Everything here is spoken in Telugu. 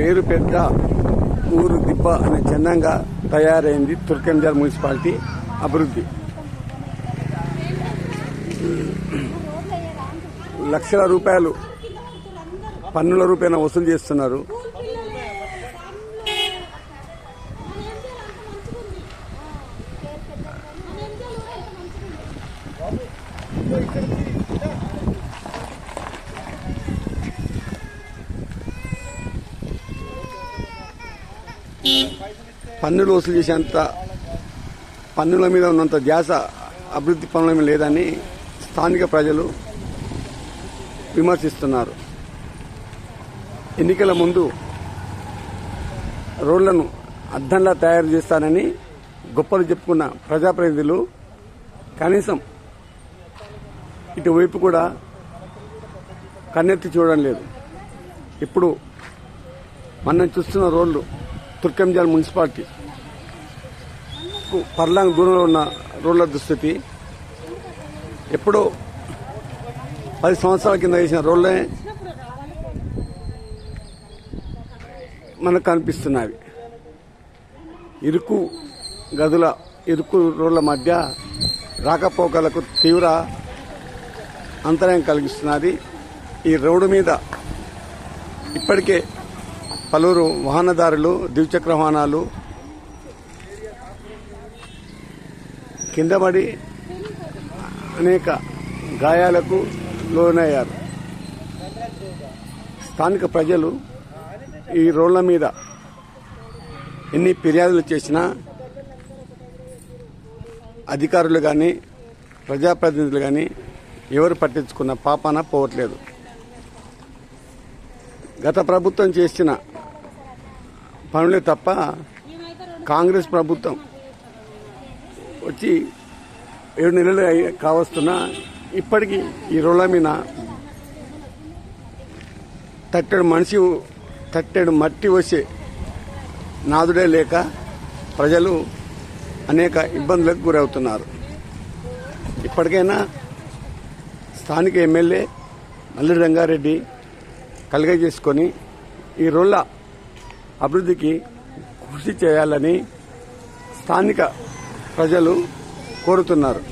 పేరు పెద్ద ఊరు దిబ్బ అనే చిహ్నంగా తయారైంది తుర్కంజార్ మున్సిపాలిటీ అభివృద్ధి. లక్షల రూపాయలు పన్నుల రూపాయన వసూలు చేస్తున్నారు. పన్నులు వసూలు చేసేంత పన్నుల మీద ఉన్నంత ధ్యాస అభివృద్ధి పనుల మీద లేదని స్థానిక ప్రజలు విమర్శిస్తున్నారు. ఎన్నికల ముందు రోడ్లను అద్దంలా తయారు చేస్తానని గొప్పలు చెప్పుకున్న ప్రజాప్రతినిధులు కనీసం ఇటువైపు కూడా కన్నెత్తి చూడడం లేదు. ఇప్పుడు మనం చూస్తున్న రోడ్లు తుర్కంజాల్ మున్సిపాలిటీ. పర్లాంగ్ దూరంలో ఉన్న రోడ్ల దుస్థితి. ఎప్పుడో పది సంవత్సరాల కింద వేసిన రోడ్లే మనకు కనిపిస్తున్నవి. ఇరుకు గదుల ఇరుకు రోడ్ల మధ్య రాకపోకలకు తీవ్ర అంతరాయం కలిగిస్తున్నది. ఈ రోడ్డు మీద ఇప్పటికే పలువురు వాహనదారులు ద్విచక్ర వాహనాలు కింద పడి అనేక గాయాలకు లోనయ్యారు. స్థానిక ప్రజలు ఈ రోడ్ల మీద ఎన్ని ఫిర్యాదులు చేసినా అధికారులు కానీ ప్రజాప్రతినిధులు కానీ ఎవరు పట్టించుకున్న పాపాన పోవట్లేదు. గత ప్రభుత్వం చేసిన పనులే తప్ప కాంగ్రెస్ ప్రభుత్వం వచ్చి ఏడు నెలలు కావస్తున్నా ఇప్పటికీ ఈ రోడ్ల మీద తట్టెడు మనిషి తట్టెడు మట్టి వచ్చే నాదుడే లేక ప్రజలు అనేక ఇబ్బందులకు గురవుతున్నారు. ఇప్పటికైనా స్థానిక ఎమ్మెల్యే మల్లి రంగారెడ్డి కలిగజేసుకొని ఈ రోళ్ళ అభివృద్ధికి కృషి చేయాలని స్థానిక ప్రజలు కోరుతున్నారు.